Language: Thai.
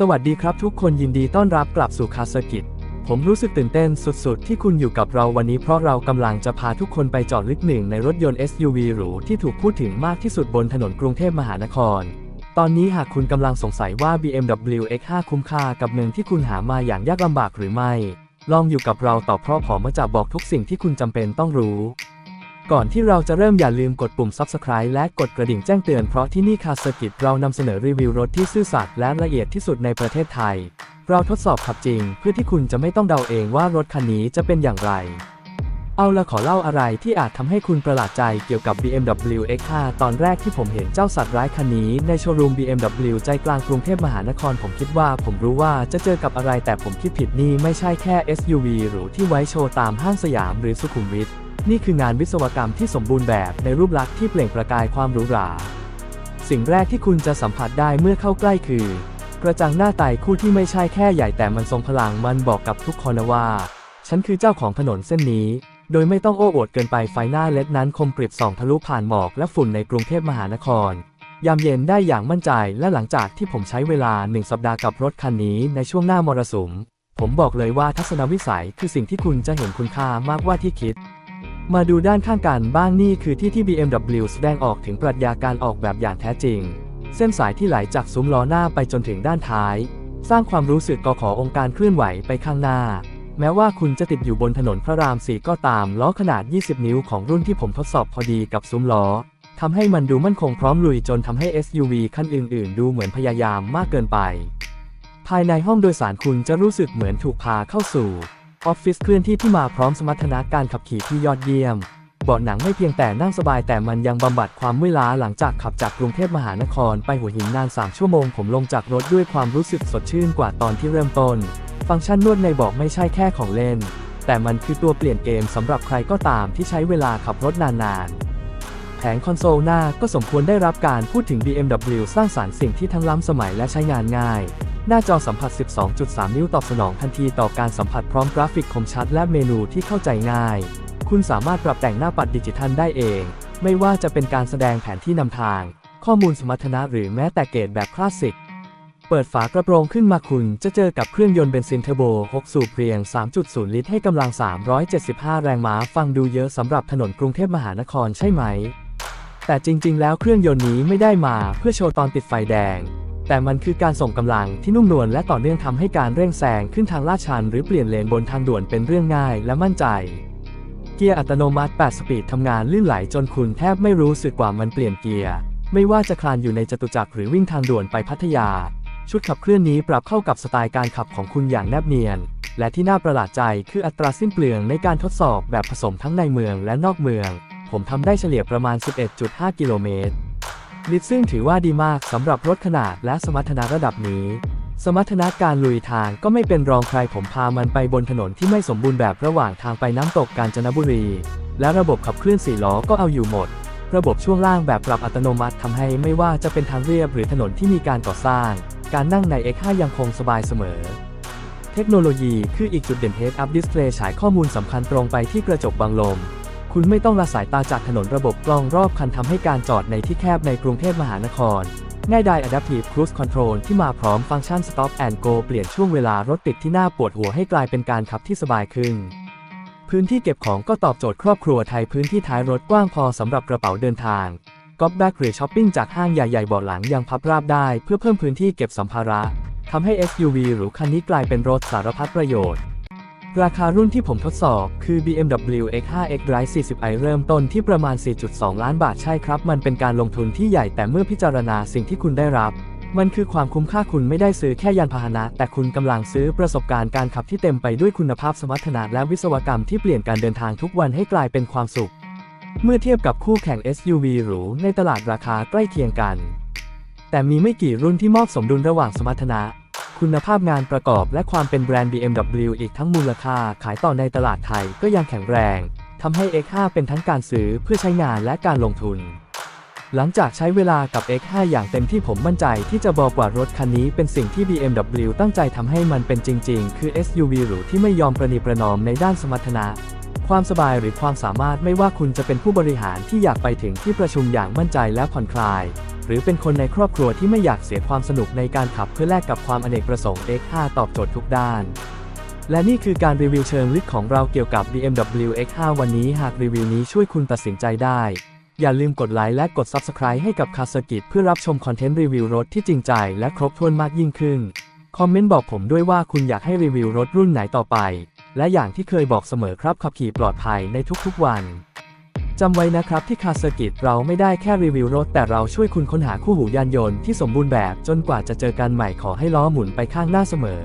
สวัสดีครับทุกคนยินดีต้อนรับกลับสู่คาสกิจ ผมรู้สึกตื่นเต้นสุดๆ ที่คุณอยู่กับเราวันนี้เพราะเรากำลังจะพาทุกคนไปจอดลึกหนึ่งในรถยนต์ SUV หรูที่ถูกพูดถึงมากที่สุดบนถนนกรุงเทพมหานคร ตอนนี้หากคุณกำลังสงสัยว่า BMW X5 คุ้มค่ากับเงินที่คุณหามาอย่างยากลำบากหรือไม่ ลองอยู่กับเราต่อเพราะผมจะบอกทุกสิ่งที่คุณจำเป็นต้องรู้ ก่อนที่เราจะเริ่มอย่าลืมกดปุ่ม Subscribe และกดกระดิ่งแจ้งเตือนเพราะที่นี่คาสกิจเรานำเสนอรีวิวรถที่ซื่อสัตย์และละเอียดที่สุดในประเทศไทย เราทดสอบขับจริง เพื่อที่คุณจะไม่ต้องเดาเองว่ารถคันนี้จะเป็นอย่างไร เอาละขอเล่าอะไรที่อาจทำให้คุณประหลาดใจเกี่ยวกับ BMW X5 ตอนแรกที่ผมเห็นเจ้าสัตว์ร้ายคันนี้ในโชว์รูม BMW ใจกลางกรุงเทพมหานครผมคิดว่า ผมรู้ว่าจะเจอกับอะไรแต่ผมคิดผิดนี่ไม่ใช่แค่ SUV หรูที่ไว้โชว์ตามห้างสยามหรือสุขุมวิท นี่คืองานวิศวกรรมที่สมบูรณ์แบบในรูปลักษณ์ที่เปล่งประกายความหรูหรา สิ่งแรกที่คุณจะสัมผัสได้เมื่อเข้าใกล้คือ กระจังหน้าไต่คู่ที่ไม่ใช่แค่ใหญ่แต่มันทรงพลังมันบอกกับทุกคนว่า ฉันคือเจ้าของถนนเส้นนี้ โดยไม่ต้องโอ้อวดเกินไปไฟหน้าเล็ดนั้นคมกริบส่องทะลุผ่านหมอกและฝุ่นในกรุงเทพมหานคร ยามเย็นได้อย่างมั่นใจและหลังจากที่ผมใช้เวลาหนึ่งสัปดาห์กับรถคันนี้ในช่วงหน้ามรสุม ผมบอกเลยว่าทัศนวิสัยคือสิ่งที่คุณจะเห็นคุณค่ามากกว่าที่คิด มาดูด้านข้างกันบ้างนี่คือที่ที่ BMW แสดงออกถึงปรัชญาการออกแบบอย่างแท้จริง เส้นสายที่ไหลจากซุ้มล้อหน้าไปจนถึงด้านท้าย สร้างความรู้สึกกอขอองค์การเคลื่อนไหวไปข้างหน้า แม้ว่าคุณจะติดอยู่บนถนนพระรามสีก็ตามล้อขนาด 20 นิ้วของรุ่นที่ผมทดสอบพอดีกับซุ้มล้อทำให้มันดูมั่นคงพร้อมลุยจนทำให้ SUV คันอื่น ๆ ดูเหมือนพยายามมากเกินไป ภายในห้องโดยสารคุณจะรู้สึกเหมือนถูกพาเข้าสู่ ออฟฟิศเคลื่อนที่ที่มาพร้อมสมรรถนะการขับขี่ที่ยอดเยี่ยม เบาะหนังไม่เพียงแต่นั่งสบายแต่มันยังบำบัดความเมื่อยล้าหลังจากขับจากกรุงเทพมหานครไปหัวหินนาน 3 ชั่วโมง ผมลงจากรถด้วยความรู้สึกสดชื่นกว่าตอนที่เริ่มต้น ฟังก์ชันนวดในเบาะไม่ใช่แค่ของเล่น แต่มันคือตัวเปลี่ยนเกมสำหรับใครก็ตามที่ใช้เวลาขับรถนานๆแผงคอนโซลหน้าก็สมควรได้รับการพูดถึง BMW สร้างสารรค์สิ่งที่ทั้งล้ำสมัยและใช้งานง่าย หน้าจอสัมผัส 12.3 นิ้วตอบสนองทันทีต่อการสัมผัสพร้อมกราฟิกคมชัดและเมนูที่เข้าใจง่าย คุณสามารถปรับแต่งหน้าปัดดิจิทัลได้เอง ไม่ว่าจะเป็นการแสดงแผนที่นำทาง ข้อมูลสมรรถนะหรือแม้แต่เกรดแบบคลาสสิก เปิดฝากระโปรงขึ้นมาคุณจะเจอกับเครื่องยนต์เบนซินเทอร์โบ 6 สูบเพียง 3.0 ลิตรให้กำลัง 375 แรงม้า ฟังดูเยอะสำหรับถนนกรุงเทพมหานครใช่ไหม แต่จริง ๆ แล้วเครื่องยนต์นี้ไม่ได้มาเพื่อโชว์ตอนติดไฟแดง แต่มันคือการส่งกำลังที่นุ่มนวลและต่อเนื่องทำให้การเร่งแซงขึ้นทางลาดชัน หรือเปลี่ยนเลนบนทางด่วนเป็นเรื่องง่ายและมั่นใจ เกียร์อัตโนมัติ 8 สปีดทำงานลื่นไหลจนคุณแทบไม่รู้สึกว่ามันเปลี่ยนเกียร์ ไม่ว่าจะคลานอยู่ในจตุจักรหรือวิ่งทางด่วนไปพัทยา ชุดขับเคลื่อนนี้ปรับเข้ากับสไตล์การขับของคุณอย่างแนบเนียน และที่น่าประหลาดใจคืออัตราสิ้นเปลืองในการทดสอบแบบผสมทั้งในเมืองและนอกเมือง ผมทำได้เฉลี่ยประมาณ 11.5 กิโลเมตร ลิตรซึ่งถือว่าดีมากสำหรับรถขนาดและสมรรถนะระดับนี้ สมรรถนะการลุยทางก็ไม่เป็นรองใครผมพามันไปบนถนนที่ไม่สมบูรณ์แบบระหว่างทางไปน้ำตกกาญจนบุรี และระบบขับเคลื่อนสี่ล้อก็เอาอยู่หมด ระบบช่วงล่างแบบปรับอัตโนมัติทำให้ไม่ว่าจะเป็นทางเรียบหรือถนนที่มีการก่อสร้าง การนั่งใน X5 ยังคงสบายเสมอ เทคโนโลยีคืออีกจุดเด่น Head Up Display ฉายข้อมูลสำคัญตรงไปที่กระจกบังลม คุณไม่ต้องละสายตาจากถนนระบบกล้องรอบคันทำให้การจอดในที่แคบในกรุงเทพมหานคร ง่ายดาย Adaptive Cruise Control ที่มาพร้อมฟังก์ชัน Stop and Go เปลี่ยนช่วงเวลารถติดที่น่าปวดหัวให้กลายเป็นการขับที่สบายขึ้น พื้นที่เก็บของก็ตอบโจทย์ครอบครัวไทยพื้นที่ท้ายรถกว้างพอสำหรับกระเป๋าเดินทางก๊อปแบ็กหรือช้อปปิ้งจากห้างใหญ่ๆเบาะหลังยังพับราบได้เพื่อเพิ่มพื้นที่เก็บสัมภาระทำให้ SUV หรูคันนี้กลายเป็นรถสารพัดประโยชน์ ราคารุ่นที่ผมทดสอบคือ BMW X5 X Drive 40i เริ่มต้นที่ประมาณ 4.2 ล้านบาทใช่ครับ มันเป็นการลงทุนที่ใหญ่แต่เมื่อพิจารณาสิ่งที่คุณได้รับ มันคือความคุ้มค่าคุณไม่ได้ซื้อแค่ยานพาหนะ แต่คุณกำลังซื้อประสบการณ์การขับที่เต็มไปด้วยคุณภาพสมรรถนะและวิศวกรรมที่เปลี่ยนการเดินทางทุกวันให้กลายเป็นความสุข เมื่อเทียบกับคู่แข่ง SUV หรูในตลาดราคาใกล้เคียงกัน แต่มีไม่กี่รุ่นที่มอบสมดุลระหว่างสมรรถนะ คุณภาพงานประกอบและความเป็นแบรนด์ BMW อีกทั้งมูลค่าขายต่อในตลาดไทยก็ยังแข็งแรงทำให้ X5 เป็นทั้งการซื้อเพื่อใช้งานและการลงทุน หลังจากใช้เวลากับ X5 อย่างเต็มที่ผมมั่นใจที่จะบอกว่ารถคันนี้เป็นสิ่งที่ BMW ตั้งใจทำให้มันเป็นจริง ๆ คือ SUV หรูที่ไม่ยอมประนีประนอมในด้านสมรรถนะความสบายหรือความสามารถไม่ว่าคุณจะเป็นผู้บริหารที่อยากไปถึงที่ประชุมอย่างมั่นใจและผ่อนคลาย หรือเป็นคนในครอบครัวที่ไม่อยากเสียความสนุกในการขับเพื่อแลกกับความอเนกประสงค์ X5 ตอบโจทย์ทุกด้าน และนี่คือการรีวิวเชิงลึกของเราเกี่ยวกับ BMW X5 วันนี้หากรีวิวนี้ช่วยคุณตัดสินใจได้ อย่าลืมกดไลค์และกด Subscribe ให้กับคาสกิเพื่อรับชมคอนเทนต์รีวิวรถที่จริงใจและครบถ้วนมากยิ่งขึ้น คอมเมนต์บอกผมด้วยว่าคุณอยากให้รีวิวรถรุ่นไหนต่อไป และอย่างที่เคยบอกเสมอครับขับขี่ปลอดภัยในทุกๆวัน จำไว้นะครับที่คาสกิเราไม่ได้แค่รีวิวรถ แต่เราช่วยคุณค้นหาคู่หูยานยนต์ที่สมบูรณ์แบบจนกว่าจะเจอกันใหม่ขอให้ล้อหมุนไปข้างหน้าเสมอ